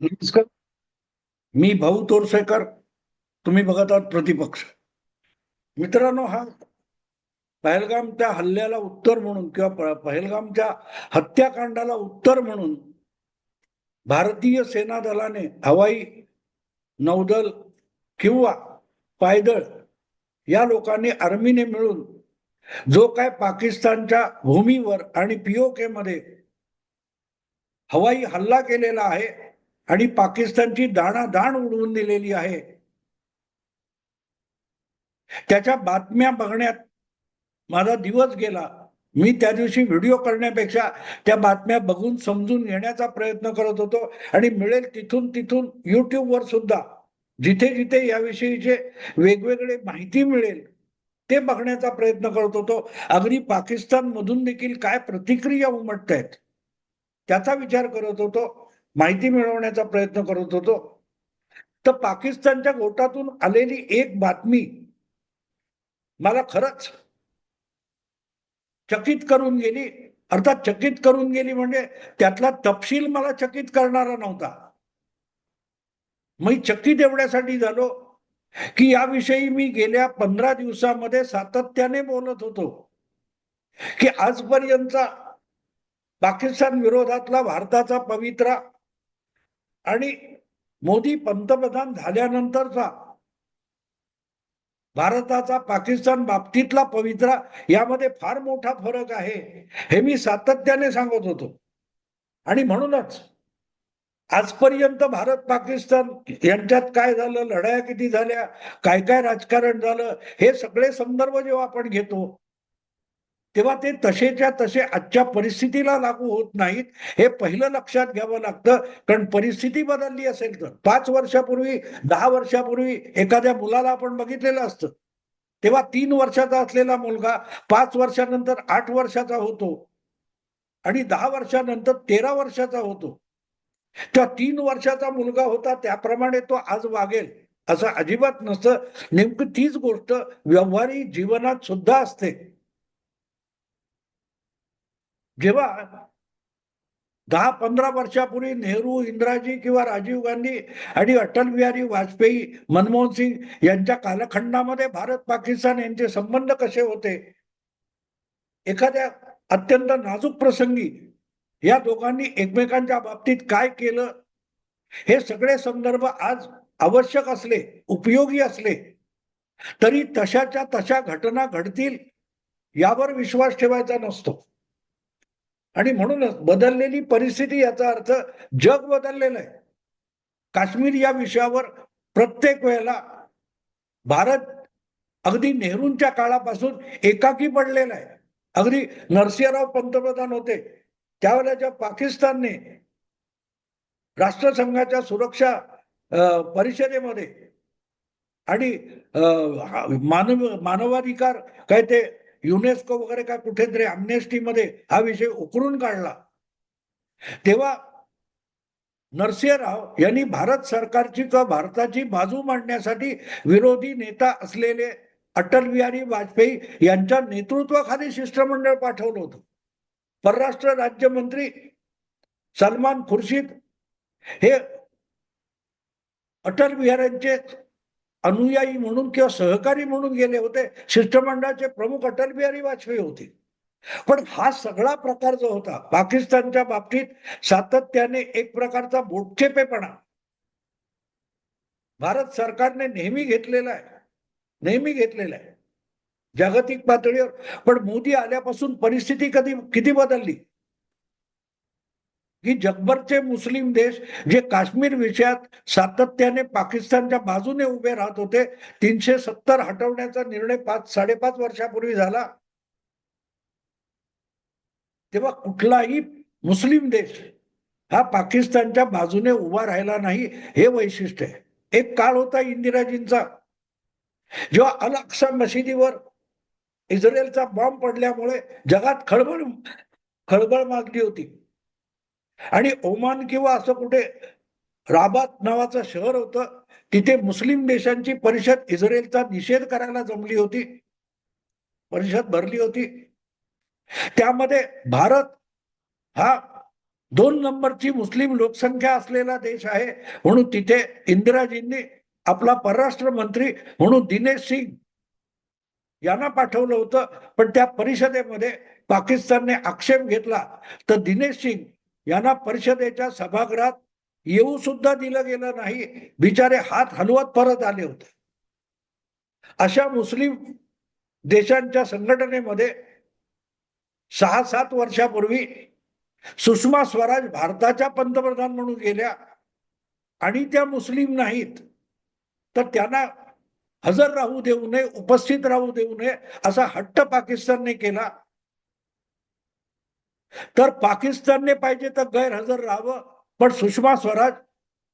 नमस्कार. मी भाऊ तोरसेकर तुम्ही बघत आहात प्रतिपक्ष. मित्रांनो हा पहलगामच्या हल्ल्याला उत्तर म्हणून किंवा पहलगामच्या हत्याकांडाला उत्तर म्हणून भारतीय सेना दलाने हवाई नौदल किंवा पायदळ या लोकांनी आर्मीने मिळून जो काय पाकिस्तानच्या भूमीवर आणि पीओके मध्ये हवाई हल्ला केलेला आहे आणि पाकिस्तानची दाणादाण उडवून दिलेली आहे. त्याच्या बातम्या बघण्यात माझा दिवस गेला. मी त्या दिवशी व्हिडिओ करण्यापेक्षा त्या बातम्या बघून समजून घेण्याचा प्रयत्न करत होतो आणि मिळेल तिथून तिथून युट्यूबवर सुद्धा. जिथे जिथे याविषयीचे वेगवेगळे माहिती मिळेल ते बघण्याचा प्रयत्न करत होतो. अगदी पाकिस्तान मधून देखील काय प्रतिक्रिया उमटत आहेत त्याचा विचार करत होतो. माहिती मिळवण्याचा प्रयत्न करत होतो. तर पाकिस्तानच्या गोटातून आलेली एक बातमी मला खरंच चकित करून गेली. अर्थात चकित करून गेली म्हणजे त्यातला तपशील मला चकित करणारा नव्हता. मी चकित एवढ्यासाठी झालो की याविषयी मी गेल्या पंधरा दिवसामध्ये सातत्याने बोलत होतो की आजपर्यंतचा पाकिस्तान विरोधातला भारताचा पवित्रा आणि मोदी पंतप्रधान झाल्यानंतरचा भारताचा पाकिस्तान बाबतीतला पवित्रा यामध्ये फार मोठा फरक आहे हे मी सातत्याने सांगत होतो. आणि म्हणूनच आजपर्यंत भारत पाकिस्तान यांच्यात काय झालं लढाया किती झाल्या काय काय राजकारण झालं हे सगळे संदर्भ जेव्हा आपण घेतो तेव्हा ते तसेच्या तसे आजच्या परिस्थितीला लागू होत नाहीत. हे पहिलं लक्षात घ्यावं लागतं. कारण परिस्थिती बदलली असेल तर. पाच वर्षापूर्वी दहा वर्षापूर्वी एखाद्या मुलाला आपण बघितलेलं असतं. तेव्हा तीन वर्षाचा असलेला मुलगा पाच वर्षानंतर आठ वर्षाचा होतो. आणि दहा वर्षानंतर तेरा वर्षाचा होतो. त्या तीन वर्षाचा मुलगा होता त्याप्रमाणे तो आज वागेल असं अजिबात नसतं. नेमकं तीच गोष्ट व्यवहारी जीवनात सुद्धा असते. जेव्हा दहा पंधरा वर्षापूर्वी नेहरू इंदिराजी किंवा राजीव गांधी आणि अटल बिहारी वाजपेयी मनमोहन सिंग यांच्या कालखंडामध्ये भारत पाकिस्तान यांचे संबंध कसे होते? एखाद्या अत्यंत नाजूक प्रसंगी या दोघांनी एकमेकांच्या बाबतीत काय केलं? हे सगळे संदर्भ आज आवश्यक असले उपयोगी असले तरी तशाच्या तशा घटना घडतील यावर विश्वास ठेवायचा नसतो. आणि म्हणूनच बदललेली परिस्थिती याचा अर्थ जग बदललेलं आहे. काश्मीर या विषयावर प्रत्येक वेळेला भारत अगदी नेहरूंच्या काळापासून एकाकी पडलेला आहे. अगदी नरसिंहराव पंतप्रधान होते. त्यावेळेला ज्या पाकिस्तानने राष्ट्रसंघाच्या सुरक्षा परिषदेमध्ये आणि मानव मानवाधिकार काय ते युनेस्को वगैरे काय कुठेतरी अमनेस्टीमध्ये हा विषय उकरून काढला. तेव्हा नरसिंहराव यांनी भारत सरकारची किंवा भारताची बाजू मांडण्यासाठी विरोधी नेता असलेले अटल बिहारी वाजपेयी यांच्या नेतृत्वाखाली शिष्टमंडळ पाठवलं होतं. परराष्ट्र राज्यमंत्री सलमान खुर्शीद हे अटल बिहारींचे अनुयायी म्हणून किंवा सहकारी म्हणून गेले होते शिष्टमंडळाचे प्रमुख अटल बिहारी वाजपेयी होते. पण हा सगळा प्रकार जो होता पाकिस्तानच्या बाबतीत सातत्याने एक प्रकारचा बोटचेपेपणा भारत सरकारने नेहमी घेतलेला आहे नेहमी घेतलेला आहे. जागतिक पातळीवर. पण मोदी आल्यापासून परिस्थिती कधी किती बदलली? की जगभरचे मुस्लिम देश जे काश्मीर विषयात सातत्याने पाकिस्तानच्या बाजूने उभे राहत होते तीनशे सत्तर हटवण्याचा निर्णय पाच साडेपाच वर्षापूर्वी झाला. तेव्हा कुठलाही मुस्लिम देश हा पाकिस्तानच्या बाजूने उभा राहिला नाही हे वैशिष्ट्य आहे. एक काळ होता इंदिराजींचा जेव्हा अल अक्सा मशिदीवर इस्रायलचा बॉम्ब पडल्यामुळे जगात खळबळ खळबळ मागली होती. आणि ओमान किंवा असं कुठे राबात नावाचं शहर होतं तिथे मुस्लिम देशांची परिषद इस्रायलचा निषेध करायला जमली होती. परिषद भरली होती. त्यामध्ये भारत हा दोन नंबरची मुस्लिम लोकसंख्या असलेला देश आहे म्हणून तिथे इंदिराजींनी आपला परराष्ट्र मंत्री म्हणून दिनेश सिंग यांना पाठवलं होतं. पण त्या परिषदेमध्ये पाकिस्तानने आक्षेप घेतला. तर दिनेश सिंग यांना परिषदेच्या सभागृहात येऊ सुद्धा दिलं गेलं नाही. बिचारे हात हलवत परत आले होते. अशा मुस्लिम देशांच्या संघटनेमध्ये सहा सात वर्षापूर्वी सुषमा स्वराज भारताच्या पंतप्रधान म्हणून गेल्या आणि त्या मुस्लिम नाहीत. तर त्यांना हजर राहू देऊ नये उपस्थित राहू देऊ नये असा हट्ट पाकिस्तानने केला. तर पाकिस्तानने पाहिजे तर गैरहजर राहावं. पण सुषमा स्वराज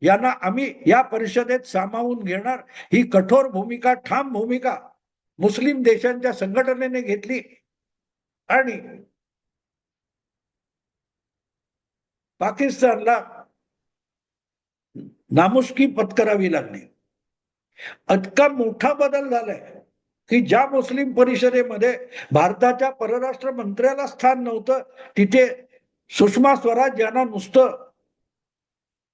यांना आम्ही या परिषदेत सामावून घेणार. ही कठोर भूमिका ठाम भूमिका मुस्लिम देशांच्या संघटनेने घेतली. आणि पाकिस्तानला नामुष्की पत्करावी लागली. इतका मोठा बदल झालाय. की ज्या मुस्लिम परिषदेमध्ये भारताच्या परराष्ट्र मंत्र्याला स्थान नव्हतं तिथे सुषमा स्वराज यांना नुसतं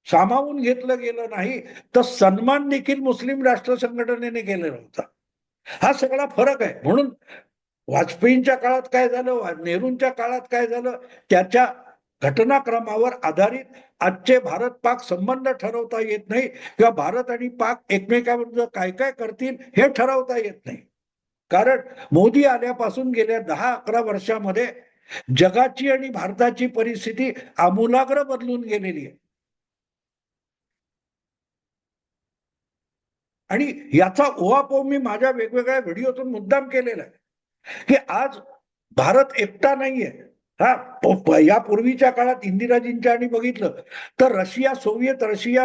सामावून घेतलं गेलं नाही तर सन्मान देखील मुस्लिम राष्ट्र संघटनेने केलेला होता. हा सगळा फरक आहे. म्हणून वाजपेयींच्या काळात काय झालं? नेहरूंच्या काळात काय झालं? त्याच्या घटनाक्रमावर आधारित आजचे भारत पाक संबंध ठरवता येत नाही किंवा भारत आणि पाक एकमेकांबद्दल काय काय करतील हे ठरवता येत नाही. कारण मोदी आल्यापासून गेल्या दहा अकरा वर्षामध्ये जगाची आणि भारताची परिस्थिती आमूलाग्र बदलून गेलेली आहे. आणि याचा ओहापोह मी माझ्या वेगवेगळ्या व्हिडिओतून मुद्दाम केलेला आहे. की आज भारत एकटा नाहीये. हा यापूर्वीच्या काळात इंदिराजींच्या आणि बघितलं तर रशिया सोव्हिएत रशिया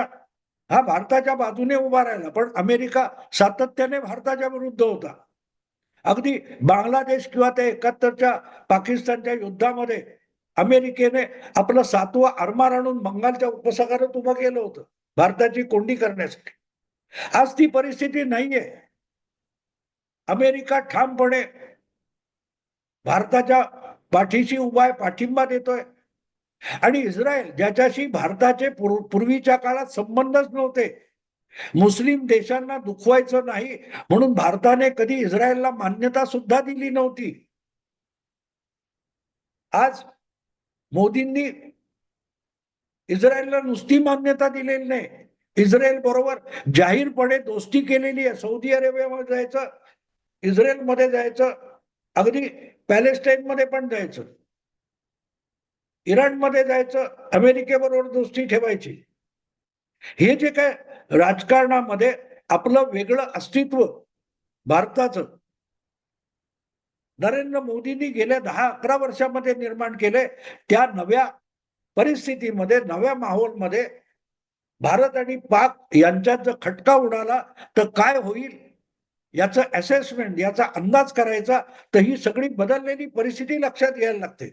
हा भारताच्या बाजूने उभा राहिला. पण अमेरिका सातत्याने भारताच्या विरुद्ध होता. अगदी बांगलादेश किंवा त्या एकाहत्तरच्या पाकिस्तानच्या युद्धामध्ये अमेरिकेने आपलं सातवं आरमार आणून बंगालच्या उपसागरात उभं केलं होतं भारताची कोंडी करण्यासाठी. आज ती परिस्थिती नाहीये. अमेरिका ठामपणे भारताच्या पाठीशी उभा आहे पाठिंबा देतोय. आणि इस्रायल ज्याच्याशी भारताचे पूर्वीच्या काळात संबंधच नव्हते मुस्लिम देशांना दुखवायचं नाही म्हणून भारताने कधी इस्रायलला मान्यता सुद्धा दिली नव्हती. आज मोदींनी इस्रायलला नुसती मान्यता दिलेली नाही. इस्रायल बरोबर जाहीरपणे दोस्ती केलेली आहे. सौदी अरेबियामध्ये जायचं इस्रायलमध्ये जायचं अगदी पॅलेस्टाईन मध्ये पण जायचं. इराणमध्ये जायचं अमेरिकेबरोबर दोस्ती ठेवायची. हे जे काय राजकारणामध्ये आपलं वेगळं अस्तित्व भारताचं. नरेंद्र मोदींनी गेल्या दहा अकरा वर्षामध्ये निर्माण केले त्या नव्या परिस्थितीमध्ये नव्या माहोलमध्ये भारत आणि पाक यांच्यात जर खटका उडाला तर काय होईल? याचं असेसमेंट याचा अंदाज करायचा तर ही सगळी बदललेली परिस्थिती लक्षात घ्यायला लागते.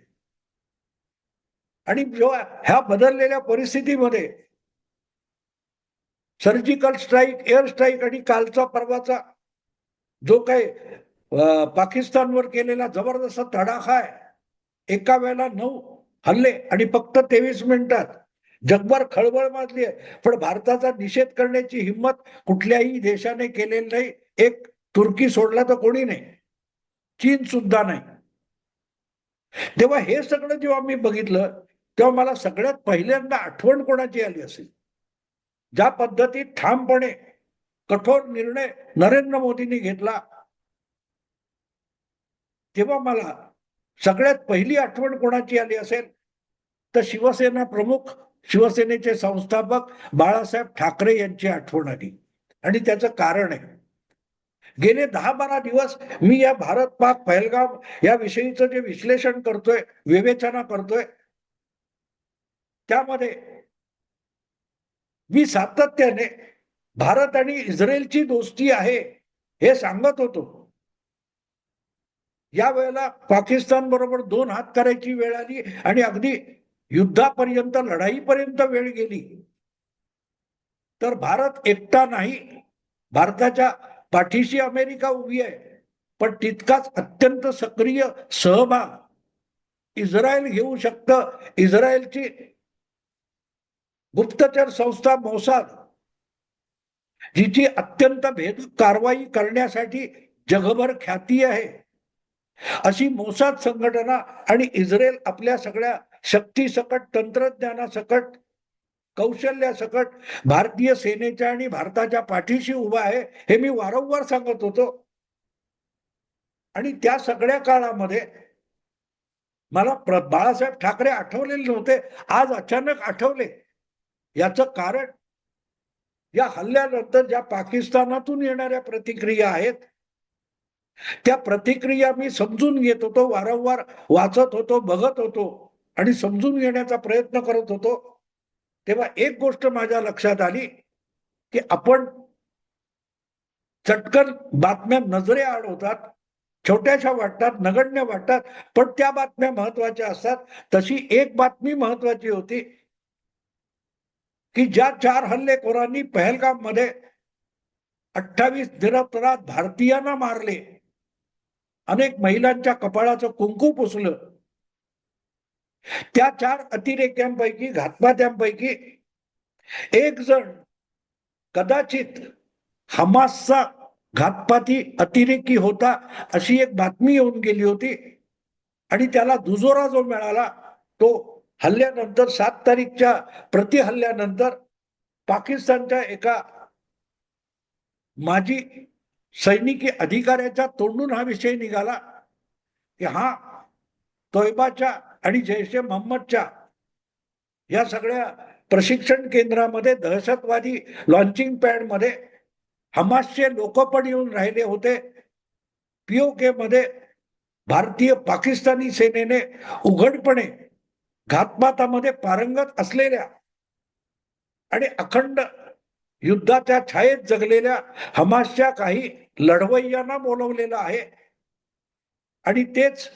आणि जेव्हा ह्या बदललेल्या परिस्थितीमध्ये सर्जिकल स्ट्राईक एअर स्ट्राईक आणि कालचा परवाचा जो काही पाकिस्तानवर केलेला जबरदस्त तडाखा आहे एका वेळेला नऊ हल्ले आणि फक्त तेवीस मिनिटात जगभर खळबळ माजली आहे. पण भारताचा निषेध करण्याची हिंमत कुठल्याही देशाने केलेली नाही. एक तुर्की सोडला तर कोणी नाही. चीन सुद्धा नाही. तेव्हा हे सगळं जेव्हा मी बघितलं तेव्हा मला सगळ्यात पहिल्यांदा आठवण कोणाची आली असेल? ज्या पद्धतीत ठामपणे कठोर निर्णय नरेंद्र मोदींनी घेतला तेव्हा मला सगळ्यात पहिली आठवण कोणाची आली असेल? तर शिवसेना प्रमुख शिवसेनेचे संस्थापक बाळासाहेब ठाकरे यांची आठवण आली. आणि त्याचं कारण आहे गेले दहा बारा दिवस मी या भारत पाक पहलगाव या विषयीचं जे विश्लेषण करतोय विवेचना करतोय त्यामध्ये मी सातत्याने भारत आणि इस्रायलची दोस्ती आहे हे सांगत होतो. या वेळेला पाकिस्तान बरोबर दोन हात करायची वेळ आली आणि अगदी युद्धापर्यंत लढाईपर्यंत वेळ गेली. तर भारत एकटा नाही. भारताच्या पाठीशी अमेरिका उभी आहे. पण तितकाच अत्यंत सक्रिय सहभाग इस्रायल घेऊ शकतं. इस्रायलची गुप्तचर संस्था मोसाद जिची अत्यंत भेद कारवाई करण्यासाठी जगभर ख्याती आहे. अशी मोसाद संघटना आणि इस्रायल आपल्या सगळ्या शक्तीसकट तंत्रज्ञानासकट कौशल्यासकट भारतीय सेनेच्या आणि भारताच्या पाठीशी उभा आहे हे मी वारंवार सांगत होतो. आणि त्या सगळ्या काळामध्ये मला प्र बाळासाहेब ठाकरे आठवलेले नव्हते आज अचानक आठवले. याचं कारण या हल्ल्यानंतर ज्या पाकिस्तानातून येणाऱ्या प्रतिक्रिया आहेत त्या प्रतिक्रिया मी समजून घेत होतो वारंवार वाचत होतो बघत होतो आणि समजून घेण्याचा प्रयत्न करत होतो. तेव्हा एक गोष्ट माझ्या लक्षात आली की आपण चटकन बातम्या नजरे आड होतात छोट्याशा वाटतात नगण्य वाटतात पण त्या बातम्या महत्त्वाच्या असतात. तशी एक बातमी महत्वाची होती की ज्या चार हल्लेखोरांनी पहलगाममध्ये अठ्ठावीस निरपराध भारतीयांना मारले अनेक महिलांच्या कपाळाचं कुंकू पुसलं त्या चार अतिरेक्यांपैकी घातपात्यांपैकी एक जण कदाचित हमासचा घातपाती अतिरेकी होता अशी एक बातमी येऊन गेली होती आणि त्याला दुजोरा जो मिळाला तो हल्ल्यानंतर सात तारीखच्या प्रति हल्ल्यानंतर पाकिस्तानच्या एका माजी सैनिकी अधिकाऱ्याच्या तोंडून हा विषय निघाला की हा तोयबाच्या आणि जैश ए मोहम्मदच्या या सगळ्या प्रशिक्षण केंद्रामध्ये दहशतवादी लॉन्चिंग पॅडमध्ये हमासचे लोक पण येऊन राहिले होते. पीओके मध्ये भारतीय पाकिस्तानी सेनेने उघडपणे घातपातामध्ये पारंगत असलेल्या आणि अखंड युद्धाच्या छायेत जगलेल्या हमासच्या काही लढवय्यांना बोलवलेलं आहे. आणि तेच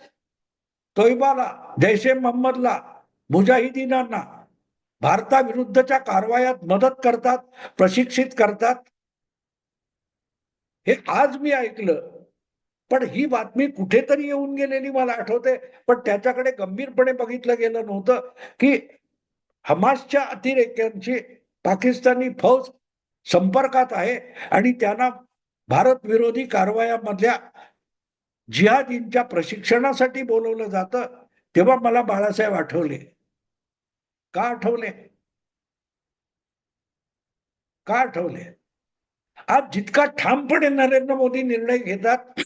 तोयबाला जैश ए मोहम्मदला मुजाहिदीनांना भारताविरुद्धच्या कारवायात मदत करतात प्रशिक्षित करतात. हे आज मी ऐकलं. पण ही बातमी कुठेतरी येऊन गेलेली मला आठवते. पण त्याच्याकडे गंभीरपणे बघितलं गेलं नव्हतं की हमासच्या अतिरेक्यांची पाकिस्तानी फौज संपर्कात आहे आणि त्यांना भारत विरोधी कारवायामधल्या जिहादींच्या प्रशिक्षणासाठी बोलवलं जातं तेव्हा मला बाळासाहेब आठवले. का आठवले? का आठवले? आज जितका ठामपणे नरेंद्र मोदी निर्णय घेतात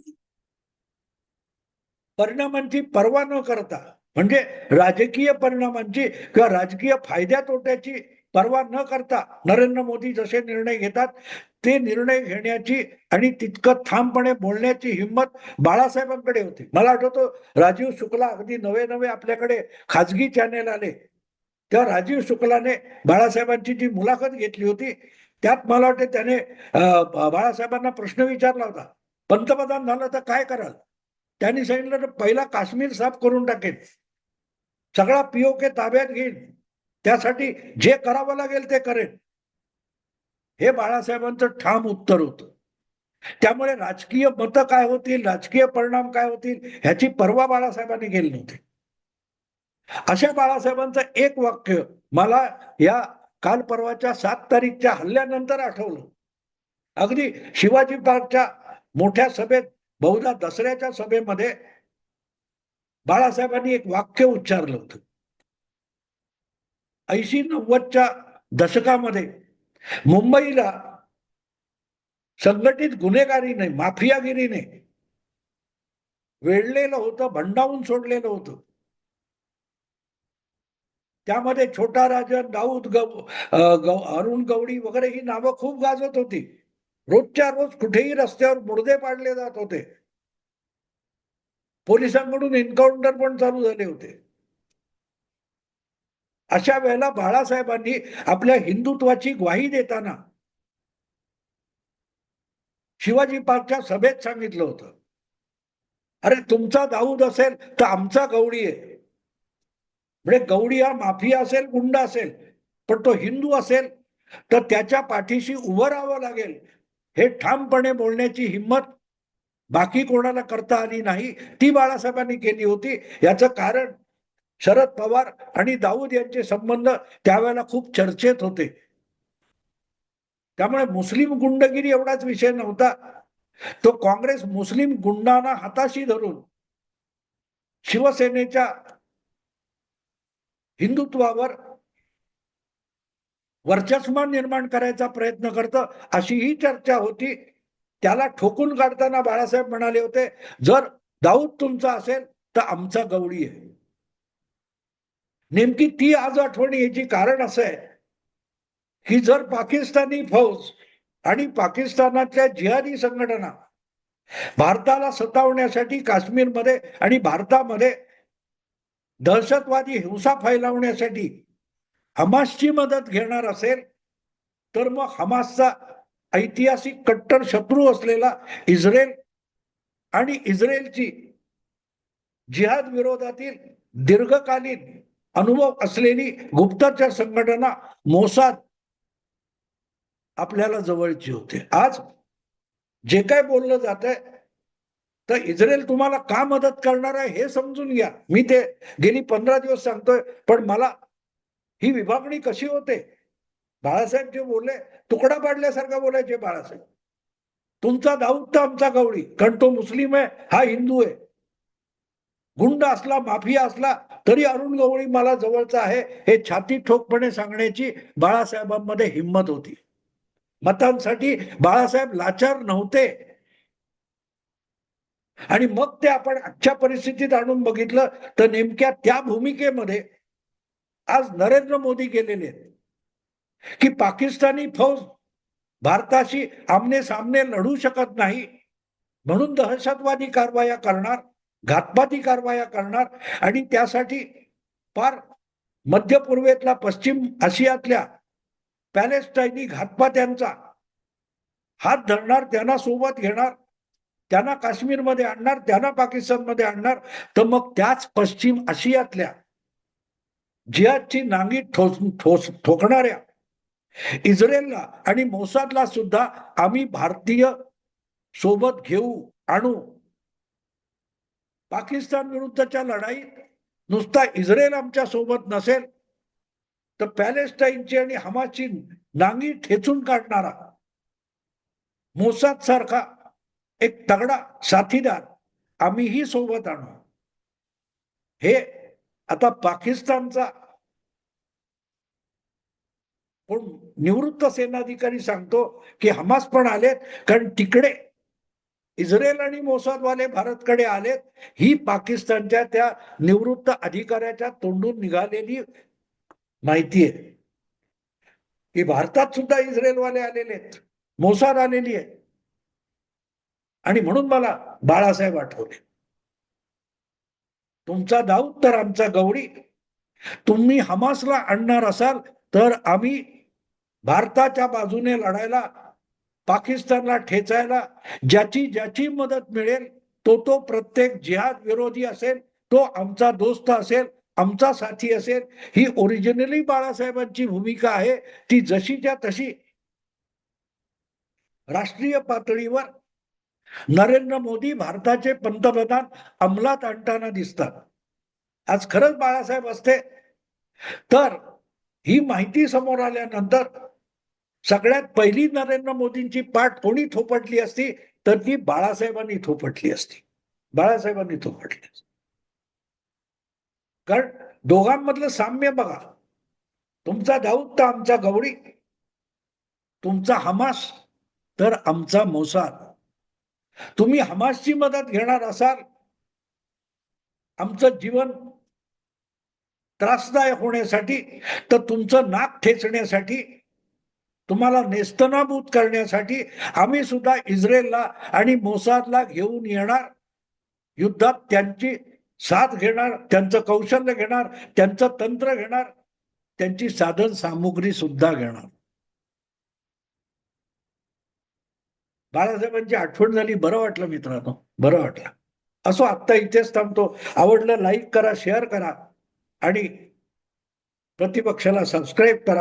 परिणामांची पर्वा न करता म्हणजे राजकीय परिणामांची किंवा राजकीय फायद्या तोट्याची पर्वा न करता नरेंद्र मोदी जसे निर्णय घेतात ते निर्णय घेण्याची आणि तितकं ठामपणे बोलण्याची हिंमत बाळासाहेबांकडे होती. मला आठवतो राजीव शुक्ला अगदी नवे नवे आपल्याकडे खाजगी चॅनेल आले. तेव्हा राजीव शुक्लाने बाळासाहेबांची जी मुलाखत घेतली होती त्यात मला वाटते त्याने बाळासाहेबांना प्रश्न विचारला होता. पंतप्रधान झालं तर काय कराल? त्यांनी सांगितलं तर पहिला काश्मीर साफ करून टाकेन. सगळा पीओके ताब्यात घेईन. त्यासाठी जे करावं लागेल ते करेन. हे बाळासाहेबांचं ठाम उत्तर होतं. त्यामुळे राजकीय मतं काय होतील राजकीय परिणाम काय होतील ह्याची पर्वा बाळासाहेबांनी केली नव्हती. अशा बाळासाहेबांचं एक वाक्य मला या काल परवाच्या सात तारीखच्या हल्ल्यानंतर आठवलं. अगदी शिवाजी पार्कच्या मोठ्या सभेत बहुधा दसऱ्याच्या सभेमध्ये बाळासाहेबांनी एक वाक्य उच्चारलं होतं. ऐंशी नव्वदच्या दशकामध्ये मुंबईला संघटित गुन्हेगारीने माफियागिरीने वेढलेलं होतं भंडावून सोडलेलं होतं. त्यामध्ये छोटा राजन दाऊद गौ अरुण गवडी वगैरे ही नावं खूप गाजत होती. रोजच्या रोज कुठेही रस्त्यावर मुर्दे पाडले जात होते. पोलिसांकडून एन्काउंटर पण चालू झाले होते. अशा वेळेला बाळासाहेबांनी आपल्या हिंदुत्वाची ग्वाही देताना शिवाजी पार्कच्या सभेत सांगितलं होतं. अरे तुमचा दाऊद असेल तर आमचा गवडी आहे. म्हणजे गवडी हा माफिया असेल गुंड असेल पण तो हिंदू असेल तर त्याच्या पाठीशी उभं राहावं लागेल. हे ठामपणे बोलण्याची हिंमत बाकी कोणाला करता आली नाही ती बाळासाहेबांनी केली होती. याचं कारण शरद पवार आणि दाऊद यांचे संबंध त्यावेळेला खूप चर्चेत होते. त्यामुळे मुस्लिम गुंडगिरी एवढाच विषय नव्हता. तो काँग्रेस मुस्लिम गुंडांना हाताशी धरून शिवसेनेच्या हिंदुत्वावर वर्चस्व निर्माण करायचा प्रयत्न करतं अशी ही चर्चा होती. त्याला ठोकून काढताना बाळासाहेब म्हणाले होते जर दाऊद तुमचा असेल तर आमचा गवळी आहे. नेमकी ती आज आठवण याची कारण असं आहे की जर पाकिस्तानी फौज आणि पाकिस्तानातल्या जिहादी संघटना भारताला सतावण्यासाठी काश्मीरमध्ये आणि भारतामध्ये दहशतवादी हिंसा फैलावण्यासाठी हमासची मदत घेणार असेल तर मग हमासचा ऐतिहासिक कट्टर शत्रू असलेला इस्रायल आणि इस्रायलची जिहाद विरोधातील दीर्घकालीन अनुभव असलेली गुप्तचर संघटना मोसाद आपल्याला जवळची होते. आज जे काय बोललं जात आहे तर इस्रायल तुम्हाला का मदत करणार आहे हे समजून घ्या. मी ते गेली पंधरा दिवस सांगतोय पण मला ही विभागणी कशी होते? बाळासाहेब जे बोलले तुकडा पाडल्यासारखा बोलायचे बाळासाहेब. तुमचा दाऊद तर आमचा गवळी कारण तो मुस्लिम आहे हा हिंदू आहे. गुंड असला माफिया असला तरी अरुण गवळी मला जवळचा आहे हे छाती ठोकपणे सांगण्याची बाळासाहेबांमध्ये हिंमत होती. मतांसाठी बाळासाहेब लाचार नव्हते. आणि मग ते आपण आजच्या परिस्थितीत आणून बघितलं तर नेमक्या त्या भूमिकेमध्ये आज नरेंद्र मोदी गेलेले आहेत की पाकिस्तानी फौज भारताशी आमने सामने लढू शकत नाही म्हणून दहशतवादी कारवाया करणार घातपाती कारवाया करणार आणि त्यासाठी फार मध्य पूर्वेतला पश्चिम आशियातल्या पॅलेस्टाईनी घातपात्यांचा हात धरणार त्यांना सोबत घेणार त्यांना काश्मीरमध्ये आणणार त्यांना पाकिस्तानमध्ये आणणार तर मग त्याच पश्चिम आशियातल्या जिहादची नांगी ठोस ठोस ठोकणाऱ्या. इस्रायलला आणि मोसादला सुद्धा आम्ही भारतीय सोबत घेऊ आणू. पाकिस्तान विरुद्धच्या लढाईत नुसता इस्रायल आमच्यासोबत नसेल तर पॅलेस्टाईनची आणि हमाची नांगी ठेचून काढणारा. मोसाद सारखा एक तगडा साथीदार आम्हीही सोबत आणू. हे आता पाकिस्तानचा पण निवृत्त सेनाधिकारी सांगतो की हमास पण आलेत कारण तिकडे इस्रायल आणि मोसादवाले भारतकडे आलेत ही पाकिस्तानच्या त्या निवृत्त अधिकाऱ्याच्या तोंडून निघालेली माहिती आहे. की भारतात सुद्धा इस्रायलवाले आलेले आहेत मोसाद आलेली आहे. आणि म्हणून मला बाळासाहेब आठवले. तुमचा दाऊद तर आमचा गवळी तुम्ही हमासला आणणार असाल तर आम्ही भारताच्या बाजूने लढायला पाकिस्तानला ठेचायला ज्याची ज्याची मदत मिळेल तो तो प्रत्येक जिहाद विरोधी असेल तो आमचा दोस्त असेल आमचा साथी असेल ही ओरिजिनली बाळासाहेबांची भूमिका आहे ती जशीच्या तशी राष्ट्रीय पातळीवर नरेंद्र मोदी भारताचे पंतप्रधान अंमलात आणताना दिसतात. आज खरंच बाळासाहेब असते. तर ही माहिती समोर आल्यानंतर सगळ्यात पहिली नरेंद्र मोदींची पाठ कोणी थोपटली असती? तर ती बाळासाहेबांनी थोपटली असती. बाळासाहेबांनी थोपटली असती. कारण दोघांमधलं साम्य बघा. तुमचा दाऊद तर आमचा गवळी तुमचा हमास तर आमचा मोसाद. तुम्ही हमासची मदत घेणार असाल आमचं जीवन त्रासदायक होण्यासाठी तर तुमचं नाक ठेचण्यासाठी तुम्हाला नेस्तनाबूत करण्यासाठी आम्ही सुद्धा इस्रायलला आणि मोसादला घेऊन येणार. युद्धात त्यांची साथ घेणार त्यांचं कौशल्य घेणार त्यांचं तंत्र घेणार त्यांची साधन सामुग्री सुद्धा घेणार. बाळासाहेबांची आठवण झाली बरं वाटलं मित्रांनो बरं वाटलं. असो आत्ता इथेच थांबतो. आवडलं लाईक करा शेअर करा आणि प्रतिपक्षाला सबस्क्राईब करा.